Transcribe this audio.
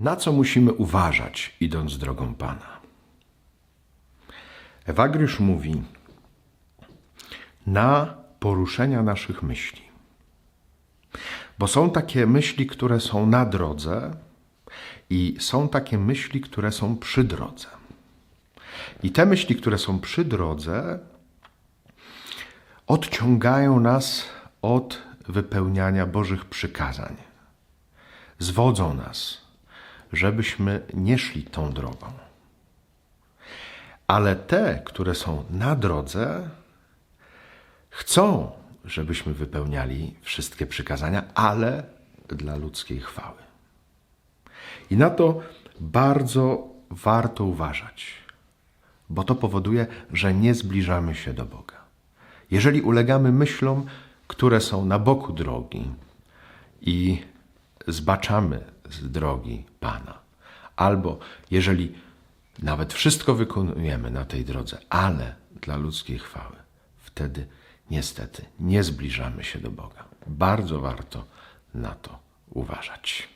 Na co musimy uważać, idąc drogą Pana? Ewagriusz mówi na poruszenia naszych myśli. Bo są takie myśli, które są na drodze, i są takie myśli, które są przy drodze. I te myśli, które są przy drodze, odciągają nas od wypełniania Bożych przykazań. Zwodzą nas, żebyśmy nie szli tą drogą. Ale te, które są na drodze, chcą, żebyśmy wypełniali wszystkie przykazania, ale dla ludzkiej chwały. I na to bardzo warto uważać, bo to powoduje, że nie zbliżamy się do Boga. Jeżeli ulegamy myślom, które są na boku drogi i zbaczamy z drogi Pana, albo jeżeli nawet wszystko wykonujemy na tej drodze, ale dla ludzkiej chwały, wtedy niestety nie zbliżamy się do Boga. Bardzo warto na to uważać.